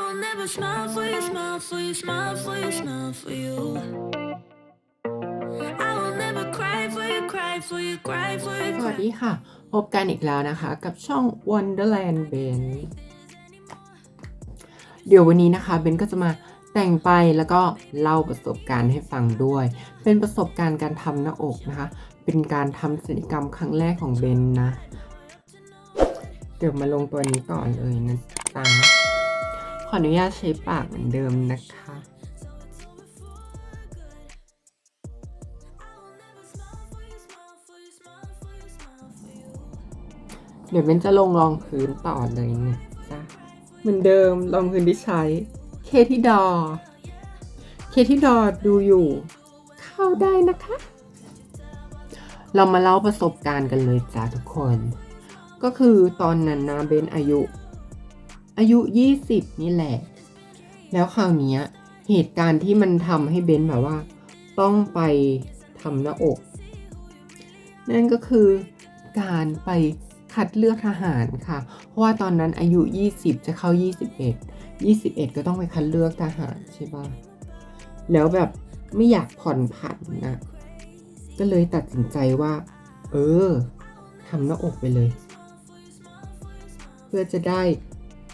will never smile for you, smile for you, smile for you, smile for you. I will never cry for you, cry for you, cry for you. สวัสดีค่ะ พบกันอีกแล้วนะคะ กับช่อง Wonderland Ben เดี๋ยววันนี้นะคะเบนก็จะมาแต่งไปแล้วก็เล่าประสบการณ์ให้ฟังด้วย เป็นประสบการณ์การทำหน้าอกนะคะ เป็นการทำศัลยกรรมครั้งแรกของเบนนะ เดี๋ยวมาลงตัวนี้ก่อนเลยนะจ๊ะ ขออนุญาตใช้ปากเหมือนเดิมนะคะเดี๋ยวเบนจะลงรองพื้นต่อเลยนะจ๊ะเหมือนเดิมรองพื้นที่ใช้ เคที่ดอ เคที่ดอดูอยู่ เข้าได้นะคะ เรามาเล่าประสบการณ์กันเลยจ้าทุกคน ก็คือตอนนั้นนะเบนอายุ อายุ 20 นี่แหละ แล้วคราวนี้เหตุการณ์ที่มันทำให้เบนแบบว่า ต้องไปทำหน้าอก นั่นก็คือการไปคัดเลือกทหารค่ะ เพราะว่าตอนนั้นอายุ 20 จะเข้า 21 21 ก็ต้องไปคัดเลือกทหารใช่ปะแล้วแบบไม่อยากผ่อนผันนะ ก็เลยตัดสินใจว่า เออทำหน้าอกไปเลย เพื่อจะได้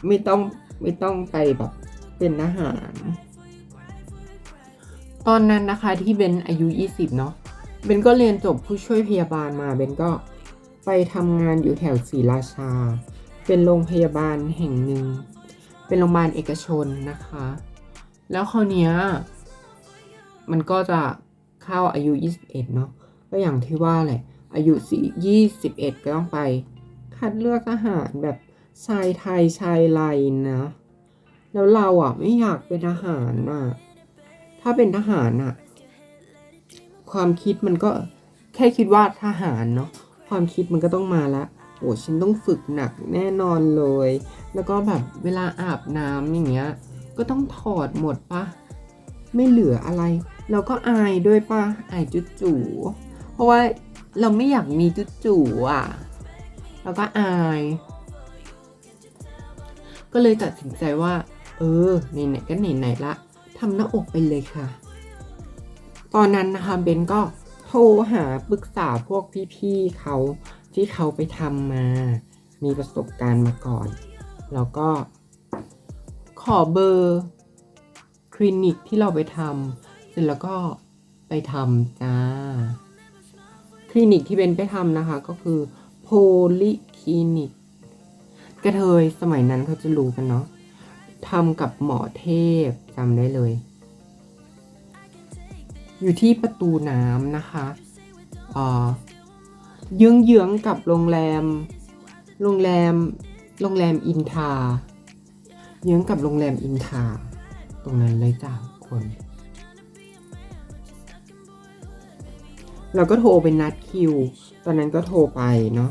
ไม่ต้องไม่ต้องไปแบบเป็นทหาร ตอนนั้นนะคะที่เบนอายุ 20 เนาะเบนก็เรียนจบผู้ช่วยพยาบาลมาเบนก็ไปทำงานอยู่แถวศรีราชา เป็นโรงพยาบาลแห่งหนึ่ง เป็นโรงพยาบาลเอกชนนะคะ แล้วคราวเนี้ยมันก็จะเข้าอายุ 21 เนาะก็อย่างที่ว่าแหละอายุสี่21ก็ต้องไป คัดเลือกทหารแบบ ชายไทยชายไลนะ แล้วเราอะไม่อยากเป็นทหารอะ ถ้าเป็นทหารอะ ความคิดมันก็แค่คิดว่าทหารเนาะความคิดมันก็ต้องมาละโอ้ฉันต้องฝึกหนักแน่นอนเลย แล้วก็แบบเวลาอาบน้ำอย่างเงี้ย ก็ต้องถอดหมดปะไม่เหลืออะไร เราก็อายด้วยปะอายจุดจูเพราะว่าเราไม่อยากมีจุดจูอะเราก็อาย ก็เลยตัดสินใจว่า เออไหนๆก็ไหนๆละทำหน้าอกไปเลยค่ะ ตอนนั้นนะคะเบนก็โทรหาปรึกษาพวกพี่ๆเขาที่เขาไปทำมา มีประสบการณ์มาก่อน แล้วก็ขอเบอร์คลินิกที่เราไปทำเสร็จแล้วก็ไปทำจ้า คลินิกที่เบนไปทำนะคะก็คือโพลิคลินิก กระเทยสมัยนั้นเขาจะรู้กันเนาะทำกับหมอเทพจำได้เลย อยู่ที่ประตูน้ำนะคะเอ่อเยื้องๆกับโรงแรม โรงแรม โรงแรมอินทา เยื้องกับโรงแรมอินทา ตรงนั้นเลยจ้าคน เราก็โทรไปนัดคิว ตอนนั้นก็โทรไปเนาะ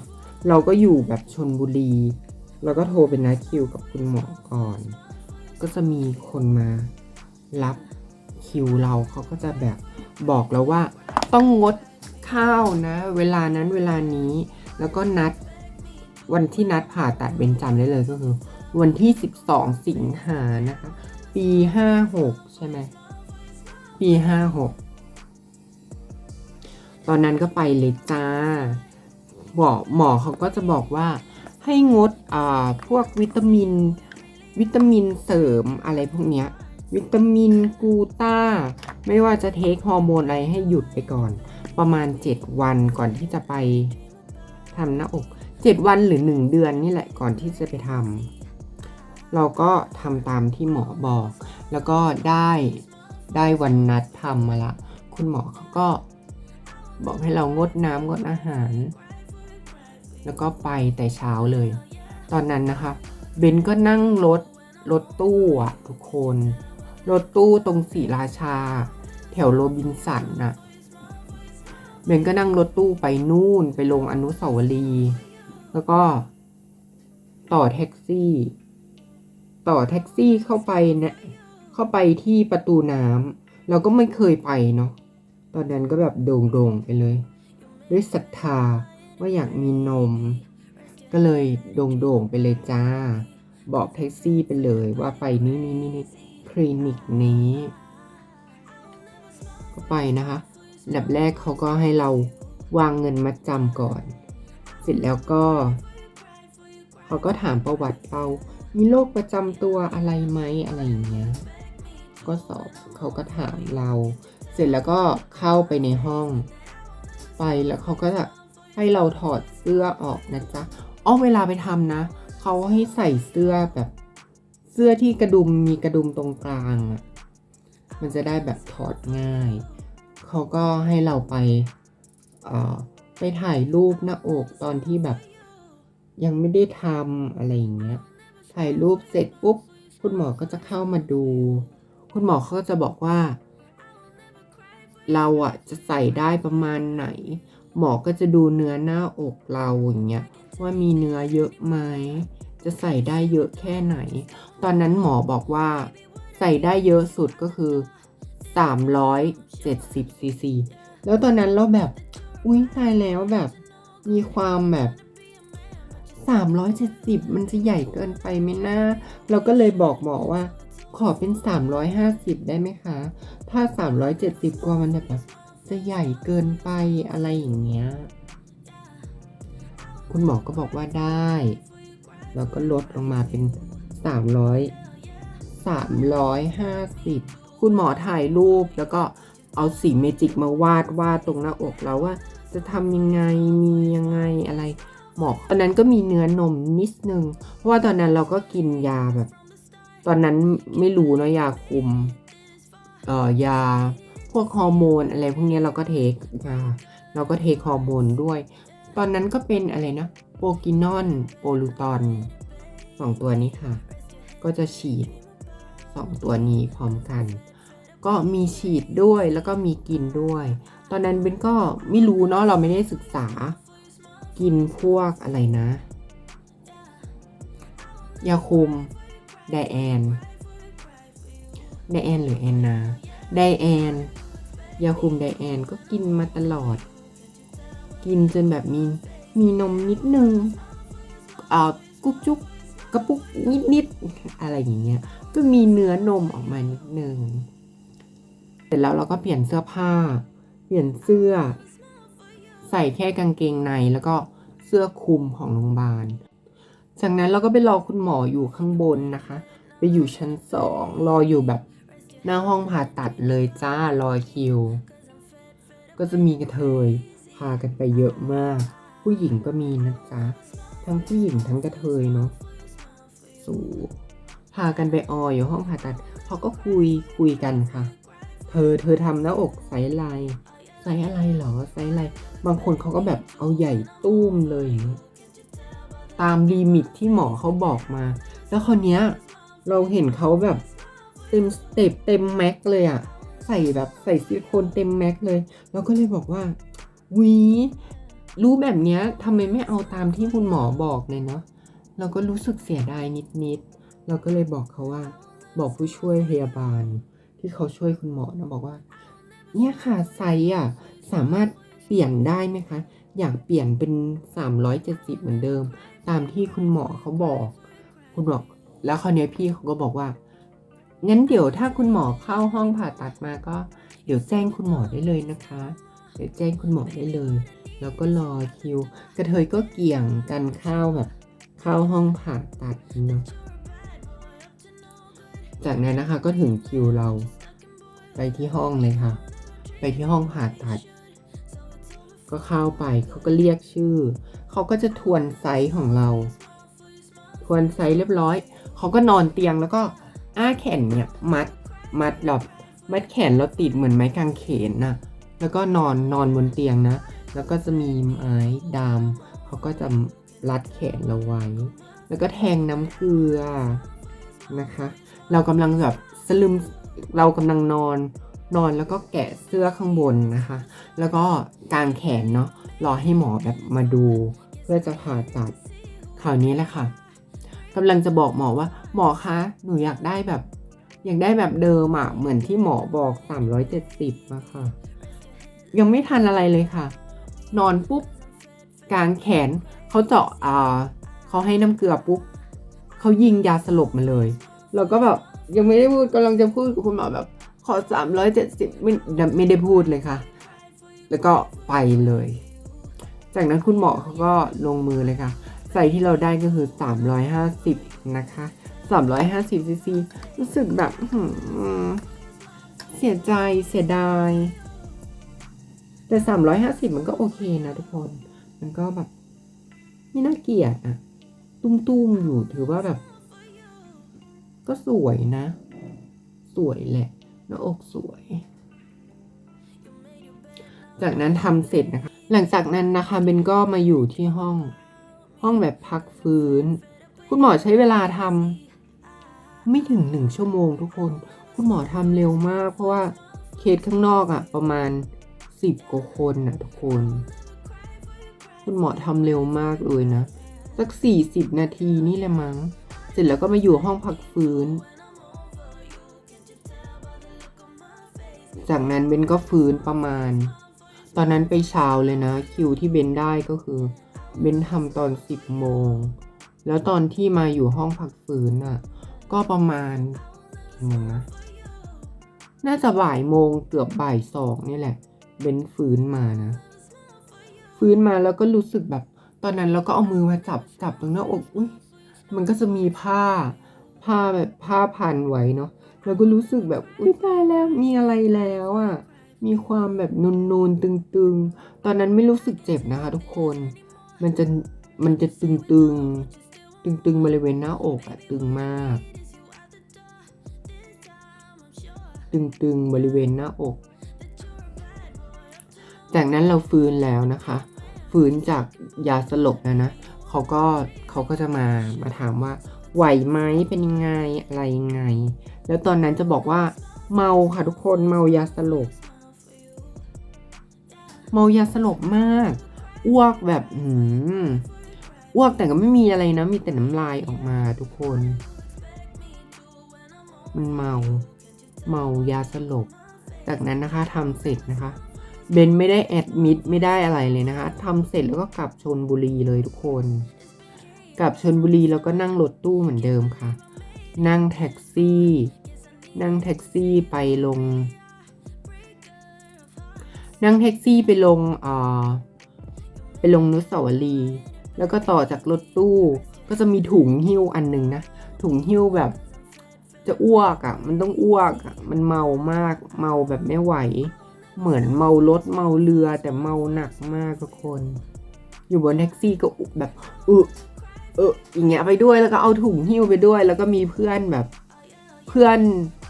เราก็อยู่แบบชนบุรี เราก็โทรไปนัดคิวกับคุณหมอก่อน ก็จะมีคนมารับคิวเราเขาก็จะแบบบอกเราว่าต้องงดข้าวนะ เวลานั้นเวลานี้ แล้วก็นัดวันที่นัดผ่าตัดเบนจำได้เลยก็คือ วันที่ 12 สิงหานะคะ ปี 56 ใช่ไหมปี 56 ตอนนั้นก็ไปเลยจ้าบอกหมอเขาก็จะบอกว่า ให้งดอ่าพวกวิตามิน วิตามินเสริมอะไรพวกเนี้ยวิตามินกูต้า ไม่ว่าจะเทคฮอร์โมนอะไรให้หยุดไปก่อน ประมาณ 7 วันก่อนที่จะไปทำหน้าอก 7 วันหรือ 1 เดือนนี่แหละก่อนที่จะไปทำเราก็ทำตามที่หมอบอก แล้วก็ได้ได้วันนัดทำมาละ คุณหมอเขาก็บอกให้เรางดน้ำงดอาหาร แล้วก็ไปแต่เช้าเลย ตอนนั้นนะคะเบนก็นั่งรถรถตู้อะทุกคน รถตู้ตรงศรีราชา แถวโรบินสันน่ะเบนก็นั่งรถตู้ไปนู่นไปลงอนุสาวรีย์แล้วก็ต่อแท็กซี่ ต่อแท็กซี่เข้าไปเนี่ยเข้าไปที่ประตูน้ำเราก็ไม่เคยไปเนาะตอนนั้นก็แบบโด่งๆไปเลย ด้วยศรัทธา ว่าอยากมีนม ก็เลยโด่งๆไปเลยจ้า บอกแท็กซี่ไปเลยว่าไปนี่นี่นี่นี่คลินิกนี้ ก็ไปนะคะดับแรกเขาก็ให้เราวางเงินมัดจำก่อน เสร็จแล้วก็ เขาก็ถามประวัติเรามีโรคประจำตัวอะไรไหมอะไรอย่างเงี้ย ก็สอบเขาก็ถามเรา เสร็จแล้วก็เข้าไปในห้อง ไปแล้วเขาก็จะ ให้เราถอดเสื้อออกนะจ๊ะอ้อเวลาไปทำนะเขาให้ใส่เสื้อแบบเสื้อที่กระดุมมีกระดุมตรงกลางอะมันจะได้แบบถอดง่าย เขาก็ให้เราไปเอ่อไปถ่ายรูปหน้าอกตอนที่แบบ ยังไม่ได้ทำอะไรอย่างเงี้ย ถ่ายรูปเสร็จปุ๊บคุณหมอก็จะเข้ามาดู คุณหมอเขาก็จะบอกว่า เราอะจะใส่ได้ประมาณไหน หมอก็จะดูเนื้อหน้าอกเราอย่างเงี้ยว่ามีเนื้อเยอะไหมจะใส่ได้เยอะแค่ไหน ตอนนั้นหมอบอกว่า ใส่ได้เยอะสุดก็คือ 370ซีซีแล้วตอนนั้นเราแบบอุ้ยตายแล้วแบบมีความแบบ370 มันจะใหญ่เกินไปไหมนะเราก็เลยบอกหมอว่า ขอเป็น 350 ได้ไหมคะ ถ้า 370กว่ามันจะแบบ จะใหญ่เกินไปอะไรอย่างเงี้ย คุณหมอก็บอกว่าได้แล้วก็ลดลงมาเป็น 300 350 คุณหมอถ่ายรูปแล้วก็เอาสีเมจิกมาวาดวาดตรงหน้าอกเราว่าจะทำยังไงมียังไงอะไรหมอตอนนั้นก็มีเนื้อนมนิดนึง เพราะว่าตอนนั้นเราก็กินยาแบบ ตอนนั้นไม่รู้เนอะยาคุม เอ่อยา พวกฮอร์โมนอะไรพวกเนี้ยเราก็เทคยาเราก็เทคฮอร์โมนด้วย ตอนนั้นก็เป็นอะไรนะโปรกินอนโปลูตอนสองตัวนี้ค่ะ ก็จะฉีดสองตัวนี้พร้อมกัน ก็มีฉีดด้วยแล้วก็มีกินด้วย ตอนนั้นเบนก็ไม่รู้เนาะเราไม่ได้ศึกษา กินพวกอะไรนะ ยาคุมไดแอนไดแอนหรือแอนนาไดแอน ยาคุมไดแอนก็กินมาตลอด กินจนแบบมีมีนมนิดนึงเอ่อกุ๊กจุ๊กกระปุกนิดนิดๆอะไรอย่างเงี้ย ก็มีเนื้อนมออกมานิดนึง เสร็จแล้วเราก็เปลี่ยนเสื้อผ้า เปลี่ยนเสื้อ ใส่แค่กางเกงในแล้วก็เสื้อคลุมของโรงพยาบาล จากนั้นเราก็ไปรอคุณหมออยู่ข้างบนนะคะ ไปอยู่ชั้นสองรออยู่แบบ หน้าห้องผ่าตัดเลยจ้ารอคิว ก็จะมีกระเทยพากันไปเยอะมาก ผู้หญิงก็มีนะจ๊ะ ทั้งผู้หญิงทั้งกระเทยเนาะสูพากันไปอออยู่ห้องผ่าตัดเขาก็คุยคุยกันค่ะ เธอเธอทำหน้าอกไซส์อะไรไซส์อะไรเหรอไซส์อะไร บางคนเขาก็แบบเอาใหญ่ตุ้มเลยอย่างเงี้ยตามลิมิตที่หมอเขาบอกมา แล้วคนเนี้ยเราเห็นเขาแบบ เต็มสเต็ปเต็มแม็กเลยอะใส่แบบใส่ซิลิโคนเต็มแม็กเลยเราก็เลยบอกว่าวีรู้แบบเนี้ยทำไมไม่เอาตามที่คุณหมอบอกเลยเนาะเราก็รู้สึกเสียดายนิดๆเราก็เลยบอกเขาว่า บอกผู้ช่วยพยาบาล ที่เขาช่วยคุณหมอนะบอกว่า เนี่ยค่ะไซอะสามารถเปลี่ยนได้ไหมคะ อยากเปลี่ยนเป็น 370 เหมือนเดิม ตามที่คุณหมอเขาบอก คุณบอก แล้วคราวนี้พี่เขาก็บอกว่า งั้นเดี๋ยวถ้าคุณหมอเข้าห้องผ่าตัดมาก็ เดี๋ยวแจ้งคุณหมอได้เลยนะคะ เดี๋ยวแจ้งคุณหมอได้เลย แล้วก็รอคิว กระเทยก็เกี่ยงกันเข้าแบบเข้าห้องผ่าตัดเนาะจากนั้นนะคะก็ถึงคิวเราไปที่ห้องเลยค่ะ ไปที่ห้องผ่าตัด ก็เข้าไปเขาก็เรียกชื่อ เขาก็จะทวนไซส์ของเรา ทวนไซส์เรียบร้อย เขาก็นอนเตียงแล้วก็ อ้าแขนเนี่ยมัดมัดแบบมัดแขนเราติดเหมือนไม้กางเขนน่ะแล้วก็นอนนอนบนเตียงนะ แล้วก็จะมีไม้ดามเขาก็จะรัดแขนเราไว้ แล้วก็แทงน้ำเกลือนะคะ เรากำลังแบบสลึมเรากำลังนอนนอนแล้วก็แกะเสื้อข้างบนนะคะ แล้วก็กางแขนเนาะรอให้หมอแบบมาดู เพื่อจะผ่าตัดคราวนี้แหละค่ะ กำลังจะบอกหมอว่า หมอคะ หนูอยากได้แบบ อยากได้แบบเดิมอะเหมือนที่หมอบอก370อะค่ะ ยังไม่ทันอะไรเลยค่ะ นอนปุ๊บกลางแขนเขาเจาะอ่าเขาให้น้ำเกลือปุ๊บเขายิงยาสลบมาเลยเราก็แบบยังไม่ได้พูดกำลังจะพูดกับคุณหมอแบบ ขอสามร้อยเจ็ดสิบไม่ไม่ได้พูดเลยค่ะ แล้วก็ไปเลย จากนั้นคุณหมอเขาก็ลงมือเลยค่ะ ใส่ที่เราได้ก็คือ 350 นะคะ 350ซีซีรู้สึกแบบเสียใจเสียดาย แต่ 350 มันก็โอเคนะทุกคน มันก็แบบไม่น่าเกลียดอะตุ้มๆอยู่ถือว่าแบบ ก็สวยนะ สวยแหละหน้าอกสวย จากนั้นทำเสร็จนะคะ หลังจากนั้นนะคะเบนก็มาอยู่ที่ห้อง ห้องแบบพักฟื้น คุณหมอใช้เวลาทำไม่ถึงหนึ่งชั่วโมงทุกคน คุณหมอทำเร็วมาก เพราะว่าเคสข้างนอกอะประมาณสิบกว่าคนนะทุกคน คุณหมอทำเร็วมากเลยนะ สักสี่สิบนาทีนี่แหละมั้ง เสร็จแล้วก็มาอยู่ห้องพักฟื้น จากนั้นเบนก็ฟื้นประมาณ ตอนนั้นไปเช้าเลยนะ คิวที่เบนได้ก็คือ เบนทำตอนสิบโมง แล้วตอนที่มาอยู่ห้องพักฟื้นอะ ก็ประมาณกี่โมงนะ น่าจะบ่ายโมงเกือบบ่ายสองนี่แหละ เบนฟื้นมานะ ฟื้นมาแล้วก็รู้สึกแบบ ตอนนั้นเราก็เอามือมาจับจับตรงหน้าอก อุ้ยมันก็จะมีผ้า ผ้าแบบผ้าพันไว้เนาะเราก็รู้สึกแบบ อุ้ยตายแล้วมีอะไรแล้วอะ่ะ มีความแบบนูนๆ ตึงๆ ตอนนั้นไม่รู้สึกเจ็บนะคะทุกคน มันจะมันจะตึงๆตึงๆบริเวณหน้าอกอะตึงมาก ตึงๆบริเวณหน้าอก จากนั้นเราฟื้นแล้วนะคะ ฟื้นจากยาสลบนะนะเขาก็เขาก็จะมามาถามว่าไหวไหมเป็นยังไงอะไรยังไง แล้วตอนนั้นจะบอกว่า เมาค่ะทุกคนเมายาสลบ เมายาสลบมาก อ้วกแบบหืมอ้วกแต่ก็ไม่มีอะไรนะ มีแต่น้ำลายออกมาทุกคน มันเมา เมายาสลบ จากนั้นนะคะทำเสร็จนะคะ เบนไม่ได้แอดมิดไม่ได้อะไรเลยนะคะทำเสร็จแล้วก็กลับชนบุรีเลยทุกคน กลับชนบุรีแล้วก็นั่งรถตู้เหมือนเดิมค่ะ นั่งแท็กซี่ นั่งแท็กซี่ไปลง นั่งแท็กซี่ไปลงอ่อ ไปลงนุสาวรีย์แล้วก็ต่อจากรถตู้ ก็จะมีถุงหิ้วอันหนึ่งนะ ถุงหิ้วแบบ จะอ้วกอะ่ะ มันต้องอ้วกอะ่ะมันเมามาก เมาแบบไม่ไหว เหมือนเมารถเมาเรือแต่เมาหนักมากทุกคน อยู่บนแท็กซี่ก็อุแบบเออเอออย่างเงี้ยไปด้วยแล้วก็เอาถุงหิ้วไปด้วย แล้วก็มีเพื่อนแบบเพื่อน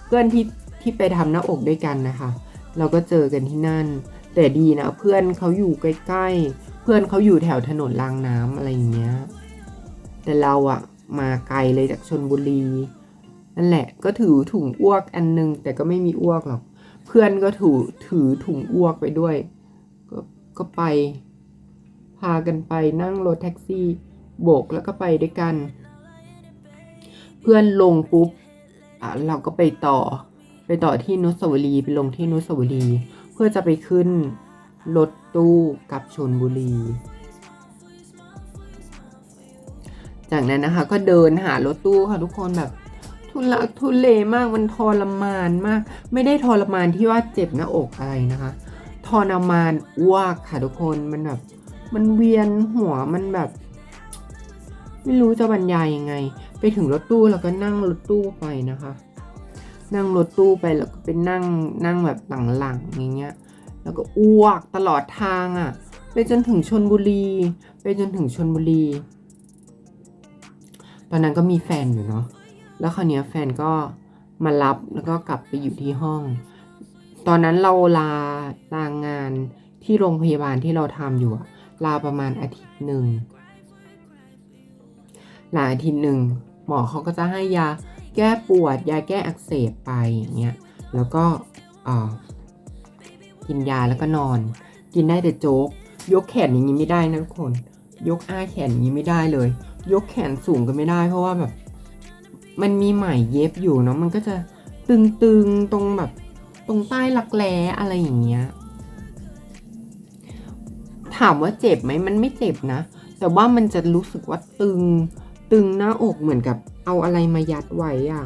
เพื่อนที่ที่ไปทำหน้าอกด้วยกันนะคะ เราก็เจอกันที่นั่น แต่ดีนะเพื่อนเขาอยู่ใกล้ๆ เพื่อนเขาอยู่แถวถนนรางน้ำอะไรอย่างเงี้ย แต่เราอะมาไกลเลยจากชนบุรี นั่นแหละก็ถือถุงอ้วกอันนึง แต่ก็ไม่มีอ้วกหรอก เพื่อนก็ถือถือถุงอ้วกไปด้วย ก็ก็ไป พากันไปนั่งรถแท็กซี่ โบกแล้วก็ไปด้วยกัน เพื่อนลงปุ๊บอะเราก็ไปต่อ ไปต่อที่นุสาวรีไปลงที่นุสาวรี เพื่อจะไปขึ้นรถ ตู้กับชนบุรี จากนั้นนะคะ ก็เดินหารถตู้ค่ะทุกคนแบบทุลักทุเลมากมันทรมานมาก ไม่ได้ทรมานที่ว่าเจ็บหน้าอกอะไรนะคะทรมานอ้วกค่ะทุกคนมันแบบ มันเวียนหัวมันแบบ ไม่รู้จะบรรยายยังไง ไปถึงรถตู้แล้วก็นั่งรถตู้ไปนะคะ นั่งรถตู้ไปแล้วก็ไปนั่งนั่งแบบหลังๆอย่างเงี้ย แล้วก็อ้วกตลอดทางอะ่ะ ไปจนถึงชนบุรี ไปจนถึงชนบุรี ตอนนั้นก็มีแฟนอยู่เนาะ แล้วคราวเนี้ยแฟนก็มารับแล้วก็กลับไปอยู่ที่ห้อง ตอนนั้นเราลาลางงานที่โรงพยาบาลที่เราทำอยู่อะลาประมาณอาทิตย์หนึ่งหลายอาทิตย์หนึ่งหมอเขาก็จะให้ยาแก้ปวด ยาแก้อักเสบไปอย่างเงี้ย แล้วก็อ่า กินยาแล้วก็นอน กินได้แต่โจ๊ก ยกแขนอย่างนี้ไม่ได้นะทุกคน ยกอ้าแขนอย่างนี้ไม่ได้เลย ยกแขนสูงก็ไม่ได้ เพราะว่าแบบ มันมีไหมเย็บอยู่เนาะมันก็จะตึงๆตรงแบบ ตรงใต้รักแร้อะไรอย่างเงี้ยถามว่าเจ็บไหมมันไม่เจ็บนะ แต่ว่ามันจะรู้สึกว่าตึง ตึงหน้าอกเหมือนกับเอาอะไรมายัดไว้อะ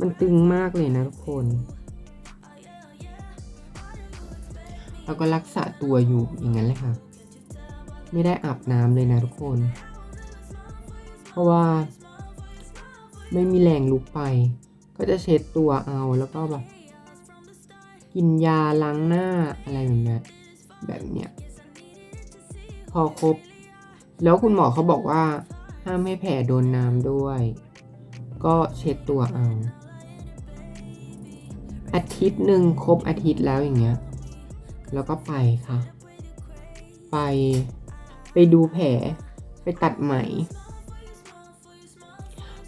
มันตึงมากเลยนะทุกคน แล้วก็รักษาตัวอยู่อย่างนั้นเลยค่ะ ไม่ได้อาบน้ำเลยนะทุกคน เพราะว่า ไม่มีแรงลุกไป ก็จะเช็ดตัวเอาแล้วก็แบบกินยาล้างหน้าอะไรแบบนี้แบบเนี้ยพอครบ แล้วคุณหมอเขาบอกว่า ห้ามให้แผลโดนน้ำด้วย ก็เช็ดตัวเอาอาทิตย์หนึ่งครบอาทิตย์แล้วอย่างเงี้ย แล้วก็ไปค่ะ ไป ไปดูแผล ไปตัดไหม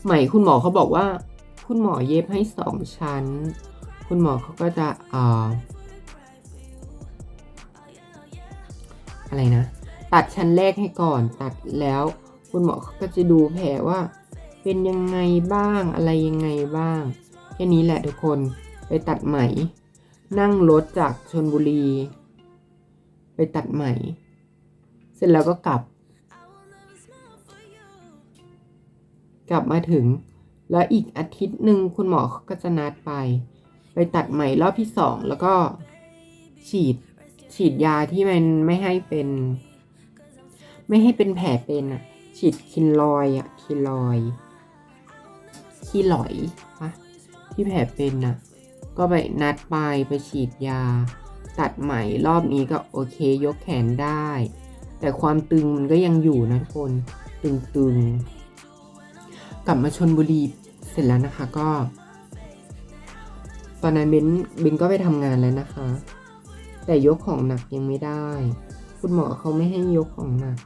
ไหมคุณหมอเขาบอกว่า คุณหมอเย็บให้สองชั้น คุณหมอเขาก็จะอ่าอะไรนะ ตัดชั้นแรกให้ก่อน ตัดแล้ว คุณหมอเขาก็จะดูแผลว่า เป็นยังไงบ้าง อะไรยังไงบ้าง แค่นี้แหละทุกคน ไปตัดไหม นั่งรถจากชนบุรี ไปตัดไหมเสร็จแล้วก็กลับ กลับมาถึง แล้วอีกอาทิตย์หนึ่งคุณหมอเขาก็จะนัดไป ไปตัดไหมรอบที่สองแล้วก็ฉีด ฉีดยาที่มันไม่ให้เป็น ไม่ให้เป็นแผลเป็นอะฉีดคินลอยอะคินลอยขี้หลอยปะที่แผลเป็นน่ะ ก็ไปนัดไปไปฉีดยา ตัดไหมรอบนี้ก็โอเคยกแขนได้ แต่ความตึงมันก็ยังอยู่นะทุกคนตึงๆ กลับมาชนบุรีเสร็จแล้วนะคะก็ ตอนนั้นเบนเบนก็ไปทำงานแล้วนะคะ แต่ยกของหนักยังไม่ได้ คุณหมอเขาไม่ให้ยกของหนัก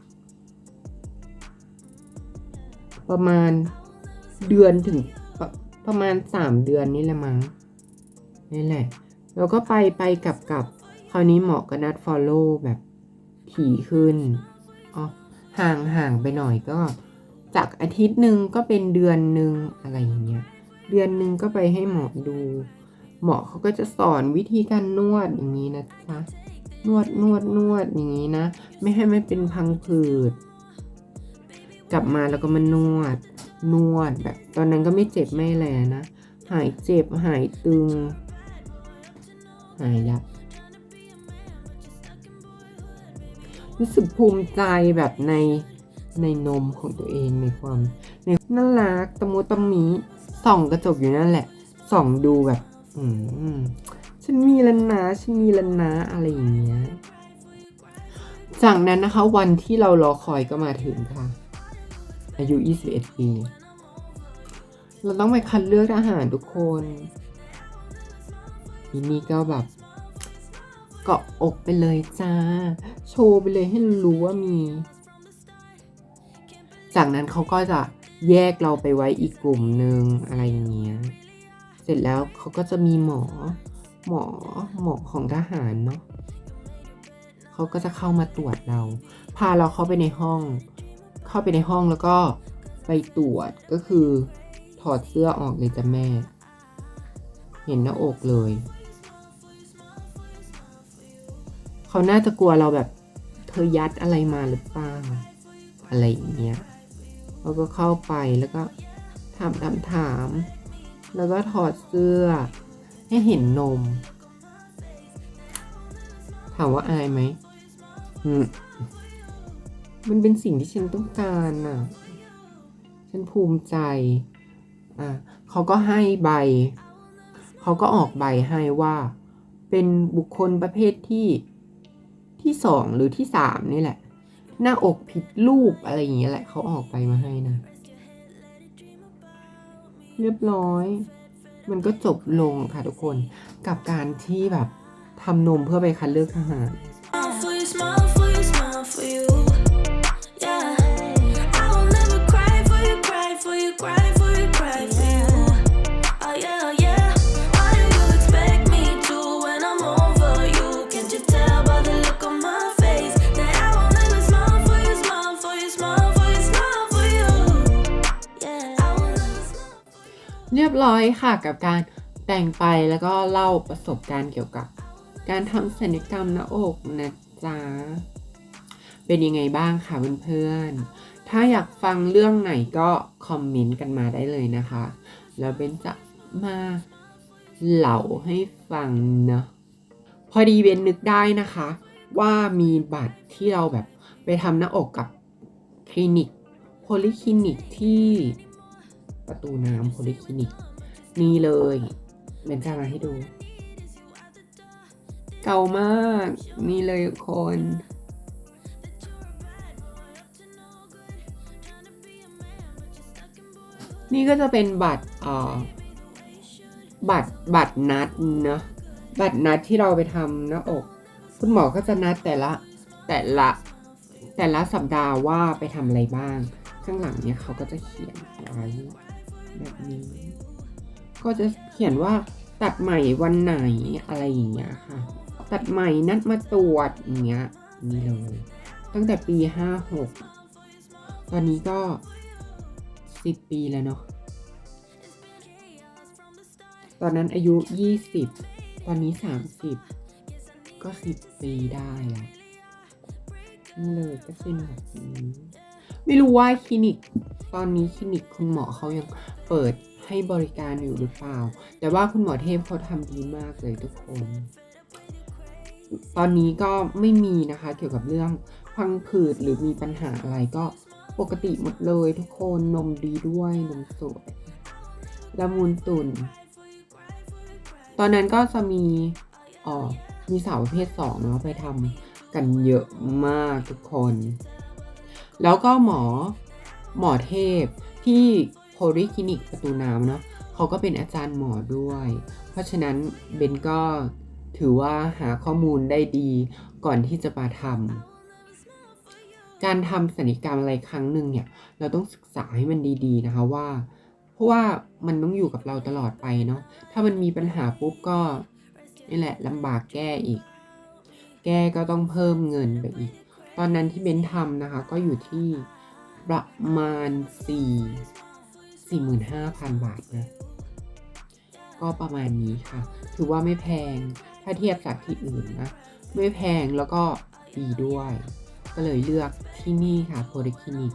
ประมาณเดือนถึงประประมาณสามเดือนนี่แหละมั้ง นี่แหละ แล้วก็ไปไปกลับกลับคราวนี้หมอก็นัด follow แบบถี่ขึ้นอ๋อห่างห่างไปหน่อยก็ จากอาทิตย์หนึ่งก็เป็นเดือนหนึ่งอะไรอย่างเงี้ยเดือนหนึ่งก็ไปให้หมอดู หมอเขาก็จะสอนวิธีการนวดอย่างนี้นะจ๊ะนวดนวดนวดอย่างนี้นะ ไม่ให้มันเป็นพังผืด กลับมาแล้วก็มานวดนวดแบบ ตอนนั้นก็ไม่เจ็บไม่แลนะ หายเจ็บหายตึง หายละรู้สึกภูมิใจแบบในในนมของตัวเองในความในน่ารักตะมุตะมีส่องกระจกอยู่นั่นแหละ ส่องดูแบบ อืมฉันมีแล้วนะฉันมีแล้วนะอะไรอย่างเงี้ยจากนั้นนะคะ วันที่เรารอคอยก็มาถึงค่ะ อายุ 21 ปี เราต้องไปคัดเลือกทหารทุกคน ทีนี่ก็แบบเกาะอกไปเลยจ้า โชว์ไปเลยให้รู้ว่ามี จากนั้นเขาก็จะแยกเราไปไว้อีกกลุ่มหนึ่งอะไรอย่างเงี้ย เสร็จแล้วเขาก็จะมีหมอ หมอหมอของทหารเนาะเขาก็จะเข้ามาตรวจเรา พาเราเข้าไปในห้อง เข้าไปในห้องแล้วก็ไปตรวจก็คือถอดเสื้อออกเลยจ้ะแม่ เห็นหน้าอกเลย เขาน่าจะกลัวเราแบบเธอยัดอะไรมาหรือเปล่าอะไรอย่างเงี้ยเราก็เข้าไปแล้วก็ถามถามถาม แล้วก็ถอดเสื้อ ให้เห็นนม ถามว่าอายไหมอืมมันเป็นสิ่งที่ฉันต้องการน่ะ ฉันภูมิใจ อะเขาก็ให้ใบ เขาก็ออกใบให้ว่า เป็นบุคคลประเภทที่ ที่สองหรือที่สามนี่แหละ หน้าอกผิดรูปอะไรอย่างเงี้ยแหละเขาออกไปมาให้นะ เรียบร้อย มันก็จบลงค่ะทุกคนกับการที่แบบทำนมเพื่อไปคัดเลือกทหาร รียบร้อยค่ะกับการแต่งไปแล้วก็เล่าประสบการณ์เกี่ยวกับ การทำศัลยกรรมหน้าอกนะจ๊ะเป็นยังไงบ้างคะเพื่อนๆ ถ้าอยากฟังเรื่องไหนก็คอมเมนต์กันมาได้เลยนะคะ แล้วเบนจะมาเล่าให้ฟังเนาะพอดีเบนนึกได้นะคะ ว่ามีบัตรที่เราแบบไปทำหน้าอกกับคลินิกโพลิคลินิกที่ ประตูน้ำโพลิคลินิก นี่เลยเบนจะมาให้ดู เก่ามาก นี่เลยคนนี่ก็จะเป็นบัตรเอ่อบัตรบัตรนัดเนอะบัตรนัดที่เราไปทำหน้าอก คุณหมอก็จะนัดแต่ละแต่ละแต่ละสัปดาห์ว่าไปทำอะไรบ้าง ข้างหลังเนี่ยเขาก็จะเขียนไว้ แบบนี้ ก็จะเขียนว่าตัดใหม่วันไหนอะไรอย่างเงี้ยค่ะ ตัดใหม่นัดมาตรวจอย่างเงี้ยนี่เลย ตั้งแต่ปีห้าหกตอนนี้ก็สิบปีแล้วเนาะตอนนั้นอายุยี่สิบตอนนี้สามสิบก็สิบปีได้ล้วนี่เลยก็เป็นแบบนี้ ไม่รู้ว่าคลินิก ตอนนี้คลินิกคุณหมอเขายังเปิดให้บริการอยู่หรือเปล่า แต่ว่าคุณหมอเทพเขาทำดีมากเลยทุกคน ตอนนี้ก็ไม่มีนะคะ เกี่ยวกับเรื่องพังผืดหรือมีปัญหาอะไรก็ปกติหมดเลยทุกคนนมดีด้วยนมสวยละมุนตุน ตอนนั้นก็จะมีอ๋อมีสาวประเภทสองเนาะไปทำกันเยอะมากทุกคน แล้วก็หมอหมอเทพที่โพลิคลินิกประตูน้ำเนาะเขาก็เป็นอาจารย์หมอด้วย เพราะฉะนั้นเบนก็ถือว่าหาข้อมูลได้ดีก่อนที่จะมาทำการทำศัลยกรรมอะไรครั้งหนึ่งเนี่ย เราต้องศึกษาให้มันดีๆนะคะว่า เพราะว่ามันต้องอยู่กับเราตลอดไปเนาะถ้ามันมีปัญหาปุ๊บก็นี่แหละลำบากแก้อีก แก้ก็ต้องเพิ่มเงินไปอีก ตอนนั้นที่เบนทำนะคะ ก็อยู่ที่ประมาณสี่สี่หมื่นห้าพันบาทนะ ก็ประมาณนี้ค่ะ ถือว่าไม่แพง ถ้าเทียบจากที่อื่นนะ ไม่แพงแล้วก็ดีด้วย ก็เลยเลือกที่นี่ค่ะโพลิคลินิก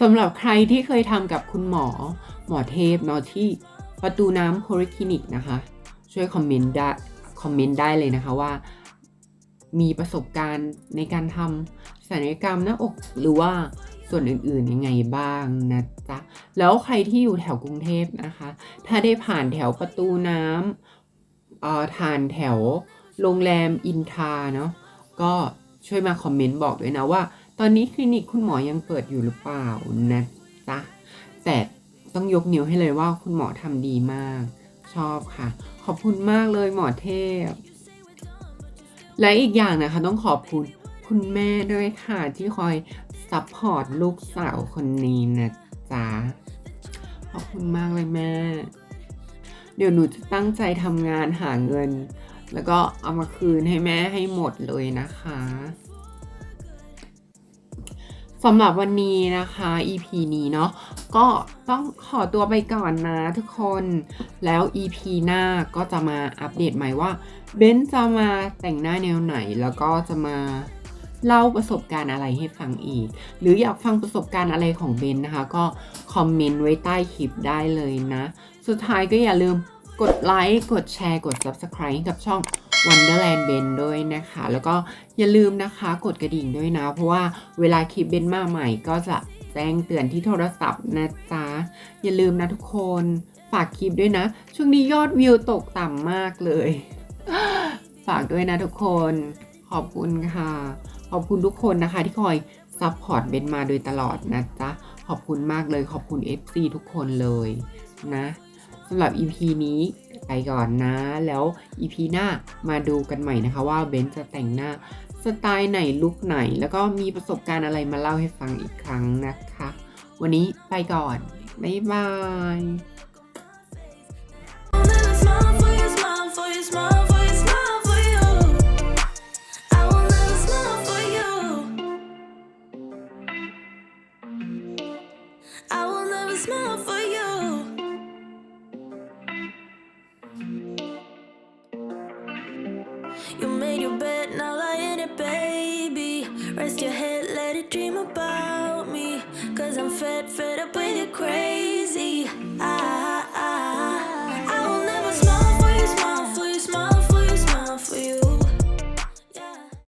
สำหรับใครที่เคยทำกับคุณหมอหมอเทพเนาะที่ประตูน้ำโพลิคลินิกนะคะ ช่วยคอมเมนต์ได้คอมเมนต์ได้เลยนะคะว่า มีประสบการณ์ในการทำศัลยกรรมหน้าอกหรือว่าส่วนอื่นๆยังไงบ้างนะจ๊ะ แล้วใครที่อยู่แถวกรุงเทพนะคะ ถ้าได้ผ่านแถวประตูน้ำเอ่อผ่านแถวโรงแรมอินทาเนาะก็ช่วยมาคอมเมนต์บอกด้วยนะว่า ตอนนี้คลินิกคุณหมอยังเปิดอยู่หรือเปล่านะจ๊ะ แต่ต้องยกนิ้วให้เลยว่าคุณหมอทำดีมาก ชอบค่ะ ขอบคุณมากเลยหมอเทพ และอีกอย่างนะคะต้องขอบคุณคุณแม่ด้วยค่ะ ที่คอยซัพพอร์ตลูกสาวคนนี้นะจ๊ะ ขอบคุณมากเลยแม่ เดี๋ยวหนูจะตั้งใจทำงานหาเงิน แล้วก็เอามาคืนให้แม่ให้หมดเลยนะคะ สำหรับวันนี้นะคะ EP นี้เนาะก็ต้องขอตัวไปก่อนนะทุกคน แล้ว EP หน้าก็จะมาอัปเดตใหม่ว่าเบนจะมาแต่งหน้าแนวไหนแล้วก็จะมาเล่าประสบการณ์อะไรให้ฟังอีก หรืออยากฟังประสบการณ์อะไรของเบนนะคะ ก็คอมเมนต์ไว้ใต้คลิปได้เลยนะ สุดท้ายก็อย่าลืมกดไลค์กดแชร์กด Subscribe กับช่อง Wonderland Ben ด้วยนะคะ แล้วก็อย่าลืมนะคะ กดกระดิ่งด้วยนะ เพราะว่าเวลาคลิปเบนมาใหม่ก็จะแจ้งเตือนที่โทรศัพท์นะจ๊ะ อย่าลืมนะทุกคนฝากคลิปด้วยนะ ช่วงนี้ยอดวิวตกต่ำมากเลย ฝากด้วยนะทุกคนขอบคุณค่ะ ขอบคุณทุกคนนะคะที่คอยซัพพอร์ตเบนมาโดยตลอดนะจ๊ะ ขอบคุณมากเลยขอบคุณ FC ทุกคนเลยนะสำหรับ EP นี้ ไปก่อนนะ แล้วอีพีหน้ามาดูกันใหม่นะคะว่าเบนจะแต่งหน้าสไตล์ไหนลุคไหน แล้วก็มีประสบการณ์อะไรมาเล่าให้ฟังอีกครั้งนะคะ วันนี้ไปก่อน บ๊ายบาย